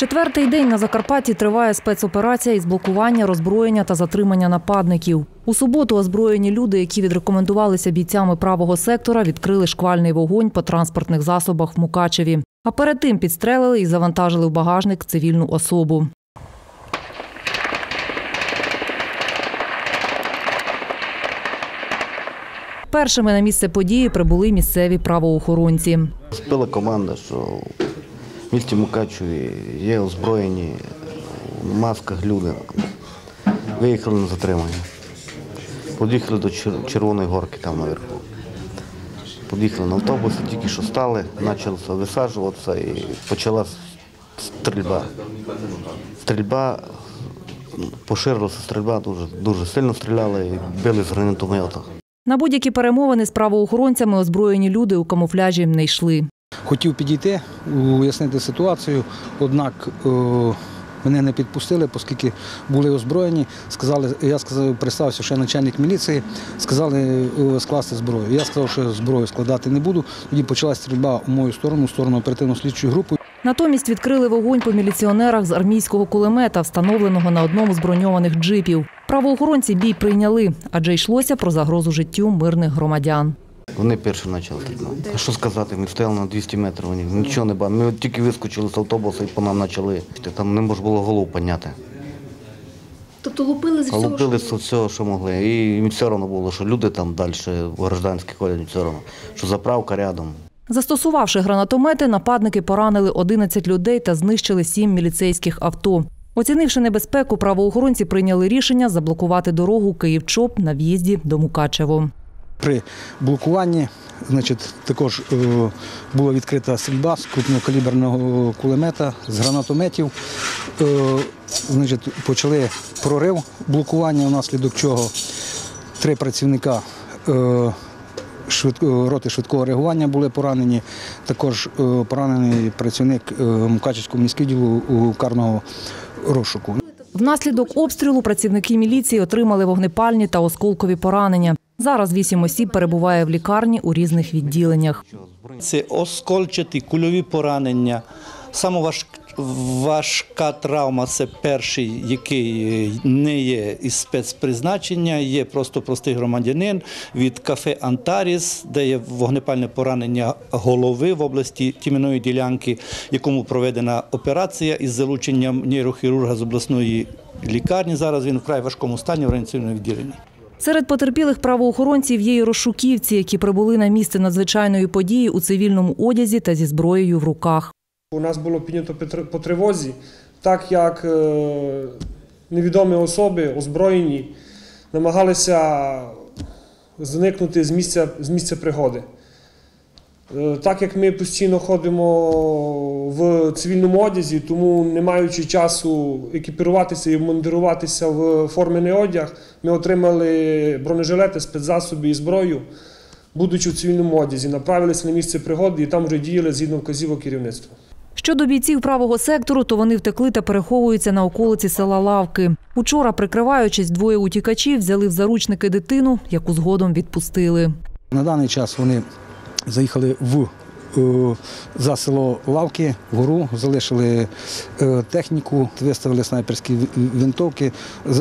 Четвертий день на Закарпатті триває спецоперація із блокування, роззброєння та затримання нападників. У суботу озброєні люди, які відрекомендувалися бійцями правого сектора, відкрили шквальний вогонь по транспортних засобах в Мукачеві. А перед тим підстрелили і завантажили в багажник цивільну особу. Першими на місце події прибули місцеві правоохоронці. Спила команда, що в місті Мукачеві є озброєні в масках люди. Виїхали на затримання. Під'їхали до Червоної горки там наверху. Під'їхали на автобусі, тільки що стали, почалося висаджуватися і почалася стрільба. Стрільба, поширилася стрільба, дуже, дуже сильно стріляли і били з гранатомета. На будь-які перемовини з правоохоронцями озброєні люди у камуфляжі не йшли. Хотів підійти, уяснити ситуацію, однак е, мене не підпустили, оскільки були озброєні. Я сказав, представився, що я начальник міліції, сказали е, скласти зброю. Я сказав, що зброю складати не буду. Тоді почалася стрільба у мою сторону, в сторону оперативно-слідчої групи. Натомість відкрили вогонь по міліціонерах з армійського кулемета, встановленого на одному з броньованих джипів. Правоохоронці бій прийняли, адже йшлося про загрозу життю мирних громадян. Вони перші почали стріляти. А що сказати, ми стояли на 200 метрів, вони нічого не бачили. Ми от тільки вискочили з автобуса і по нам почали. Там не можна було голову підняти. Тобто лупили з всього, лупили що з всього, що могли. І їм все одно було, що люди там далі гражданські ходять, все одно, що заправка рядом. Застосувавши гранатомети, нападники поранили 11 людей та знищили 7 міліцейських авто. Оцінивши небезпеку, правоохоронці прийняли рішення заблокувати дорогу Київ-Чоп на в'їзді до Мукачево. При блокуванні значить, також е, була відкрита стрільба з крупнокаліберного кулемета, з гранатометів. Е, значить, почали прорив блокування, внаслідок чого три працівника е, роти швидкого реагування були поранені. Також поранений працівник Мукачівського міського карного розшуку. Внаслідок обстрілу працівники міліції отримали вогнепальні та осколкові поранення. Зараз вісім осіб перебуває в лікарні у різних відділеннях. Це оскольчаті кульові поранення. Саме важ- важка травма це перший, який не є із спецпризначення, є просто простий громадянин від кафе Антаріс, де є вогнепальне поранення голови в області тім'яної ділянки, якому проведена операція із залученням нейрохірурга з обласної лікарні. Зараз він вкрай важкому стані в реанімаційному відділенні. Серед потерпілих правоохоронців є й розшуківці, які прибули на місце надзвичайної події у цивільному одязі та зі зброєю в руках. У нас було піднято по тр- по тривозі, так як е, невідомі особи озброєні намагалися зникнути з місця, з місця пригоди. Е, Так як ми постійно ходимо в цивільному одязі, тому не маючи часу екіпіруватися і вмундируватися в формений одяг, ми отримали бронежилети, спецзасоби і зброю, будучи в цивільному одязі, направилися на місце пригоди і там вже діяли згідно вказівок керівництва. Щодо бійців правого сектору, то вони втекли та переховуються на околиці села Лавки. Учора, прикриваючись, двоє утікачів взяли в заручники дитину, яку згодом відпустили. На даний час вони заїхали в е, за село Лавки, вгору, залишили е, техніку, виставили снайперські винтовки, е,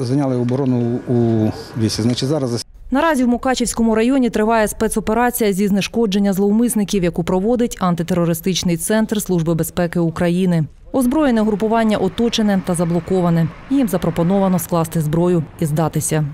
зайняли оборону у лісі. Значить, зараз Наразі в Мукачівському районі триває спецоперація зі знешкодження зловмисників, яку проводить антитерористичний центр Служби безпеки України. Озброєне групування оточене та заблоковане. Їм запропоновано скласти зброю і здатися.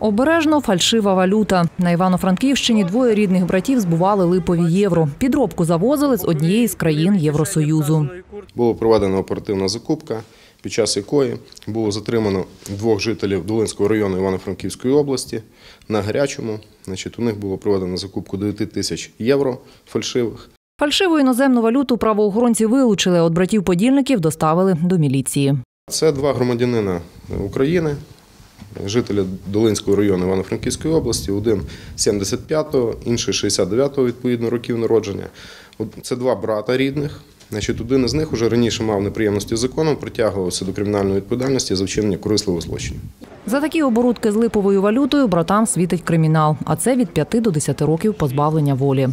Обережно фальшива валюта. На Івано-Франківщині двоє рідних братів збували липові євро. Підробку завозили з однієї з країн Євросоюзу. Була проведена оперативна закупка, під час якої було затримано двох жителів Долинського району Івано-Франківської області на гарячому. Значить, у них було проведено закупку 9 тисяч євро фальшивих. Фальшиву іноземну валюту правоохоронці вилучили, от братів подільників доставили до міліції. Це два громадянина України, жителі Долинського району Івано-Франківської області, один 75-го, інший 69-го, відповідно, років народження. Це два брата рідних. Значить, один із них уже раніше мав неприємності з законом, притягувався до кримінальної відповідальності за вчинення корисливого злочину. За такі оборудки з липовою валютою братам світить кримінал, а це від 5 до 10 років позбавлення волі.